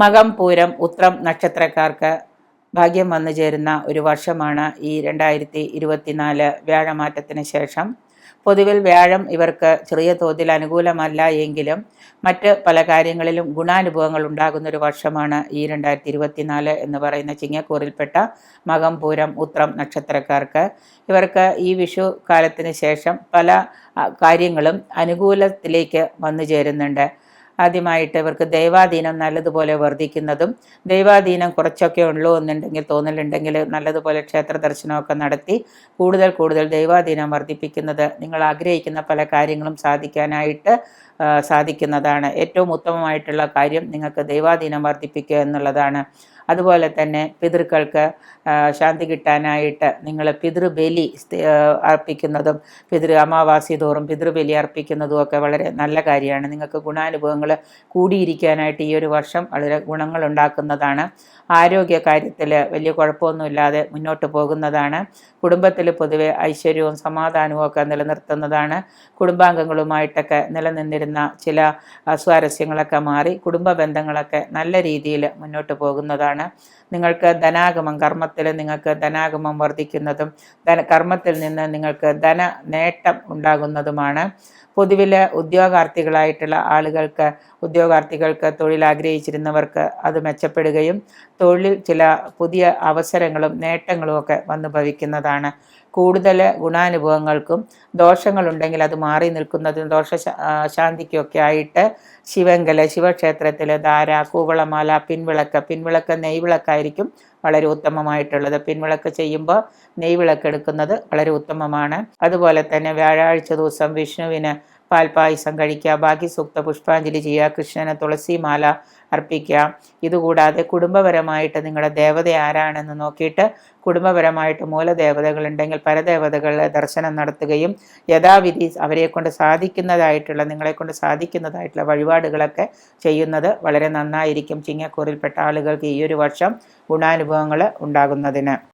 മകം പൂരം ഉത്രം നക്ഷത്രക്കാർക്ക് ഭാഗ്യം വന്നു ചേരുന്ന ഒരു വർഷമാണ് ഈ രണ്ടായിരത്തി ഇരുപത്തിനാല് വ്യാഴമാറ്റത്തിന് ശേഷം. പൊതുവിൽ വ്യാഴം ഇവർക്ക് ചെറിയ തോതിൽ അനുകൂലമല്ല എങ്കിലും മറ്റ് പല കാര്യങ്ങളിലും ഗുണാനുഭവങ്ങൾ ഉണ്ടാകുന്ന ഒരു വർഷമാണ് ഈ രണ്ടായിരത്തി ഇരുപത്തിനാല് എന്ന് പറയുന്ന ചിങ്ങക്കൂറിൽപ്പെട്ട മകം പൂരം ഉത്രം നക്ഷത്രക്കാർക്ക്. ഇവർക്ക് ഈ വിഷു കാലത്തിന് ശേഷം പല കാര്യങ്ങളും അനുകൂലത്തിലേക്ക് വന്നു ചേരുന്നുണ്ട്. ആദ്യമായിട്ട് ഇവർക്ക് ദൈവാധീനം നല്ലതുപോലെ വർദ്ധിക്കുന്നതും ദൈവാധീനം കുറച്ചൊക്കെ ഉള്ളൂ എന്നുണ്ടെങ്കിൽ തോന്നലുണ്ടെങ്കിൽ നല്ലതുപോലെ ക്ഷേത്ര ദർശനമൊക്കെ നടത്തി കൂടുതൽ കൂടുതൽ ദൈവാധീനം വർദ്ധിപ്പിക്കുന്നത് നിങ്ങൾ ആഗ്രഹിക്കുന്ന പല കാര്യങ്ങളും സാധിക്കാനായിട്ട് സാധിക്കുന്നതാണ്. ഏറ്റവും ഉത്തമമായിട്ടുള്ള കാര്യം നിങ്ങൾക്ക് ദൈവാധീനം വർദ്ധിപ്പിക്കുക എന്നുള്ളതാണ്. അതുപോലെ തന്നെ പിതൃക്കൾക്ക് ശാന്തി കിട്ടാനായിട്ട് നിങ്ങൾ പിതൃബലി അർപ്പിക്കുന്നതും പിതൃ അമാവാസി തോറും പിതൃബലി അർപ്പിക്കുന്നതും ഒക്കെ വളരെ നല്ല കാര്യമാണ്. നിങ്ങൾക്ക് ഗുണാനുഭവങ്ങൾ കൂടിയിരിക്കാനായിട്ട് ഈ ഒരു വർഷം വളരെ ഗുണങ്ങൾ ഉണ്ടാക്കുന്നതാണ് ആരോഗ്യ കാര്യത്തിൽ വലിയ കുഴപ്പമൊന്നുമില്ലാതെ മുന്നോട്ട് പോകുന്നതാണ്. കുടുംബത്തിൽ പൊതുവെ ഐശ്വര്യവും സമാധാനവും ഒക്കെ നിലനിർത്തുന്നതാണ്. കുടുംബാംഗങ്ങളുമായിട്ടൊക്കെ നിലനിന്നിരുന്ന ചില അസ്വാരസ്യങ്ങളൊക്കെ മാറി കുടുംബ ബന്ധങ്ങളൊക്കെ നല്ല രീതിയിൽ മുന്നോട്ട് പോകുന്നതാണ്. നിങ്ങൾക്ക് ധനാഗമം കർമ്മത്തിൽ നിങ്ങൾക്ക് ധനാഗമം വർദ്ധിക്കുന്നതും ധന കർമ്മത്തിൽ നിന്ന് നിങ്ങൾക്ക് ധന നേട്ടം ഉണ്ടാകുന്നതുമാണ്. പൊതുവിൽ ഉദ്യോഗാർത്ഥികളായിട്ടുള്ള ആളുകൾക്ക് ഉദ്യോഗാർത്ഥികൾക്ക് തൊഴിൽ ആഗ്രഹിച്ചിരുന്നവർക്ക് അത് മെച്ചപ്പെടുകയും തൊഴിൽ ചില പുതിയ അവസരങ്ങളും നേട്ടങ്ങളും ഒക്കെ വന്നു ഭവിക്കുന്നതാണ്. കൂടുതൽ ഗുണാനുഭവങ്ങൾക്കും ദോഷങ്ങളുണ്ടെങ്കിൽ അത് മാറി നിൽക്കുന്നതിനും ദോഷ ശാന്തിക്കൊക്കെ ആയിട്ട് ശിവങ്കല ശിവക്ഷേത്രത്തിൽ ധാര കൂവളമാല പിൻവിളക്ക് പിൻവിളക്ക് നെയ്വിളക്കായിരിക്കും വളരെ ഉത്തമമായിട്ടുള്ളത്. പിൻവിളക്ക് ചെയ്യുമ്പോൾ നെയ്വിളക്ക് എടുക്കുന്നത് വളരെ ഉത്തമമാണ്. അതുപോലെ തന്നെ വ്യാഴാഴ്ച ദിവസം വിഷ്ണുവിന് പാൽപ്പായസം കഴിക്കുക ബാക്കി സൂക്ത പുഷ്പാഞ്ജലി ചെയ്യുക കൃഷ്ണന് തുളസിമാല അർപ്പിക്കുക. ഇതുകൂടാതെ കുടുംബപരമായിട്ട് നിങ്ങളുടെ ദേവത ആരാണെന്ന് നോക്കിയിട്ട് കുടുംബപരമായിട്ട് മൂലദേവതകളുണ്ടെങ്കിൽ പരദേവതകളെ ദർശനം നടത്തുകയും യഥാവിധി അവരെക്കൊണ്ട് സാധിക്കുന്നതായിട്ടുള്ള നിങ്ങളെക്കൊണ്ട് സാധിക്കുന്നതായിട്ടുള്ള വഴിപാടുകളൊക്കെ ചെയ്യുന്നത് വളരെ നന്നായിരിക്കും ചിങ്ങക്കൂറിൽപ്പെട്ട ആളുകൾക്ക് ഈ ഒരു വർഷം ഗുണാനുഭവങ്ങൾ ഉണ്ടാകുന്നതിന്.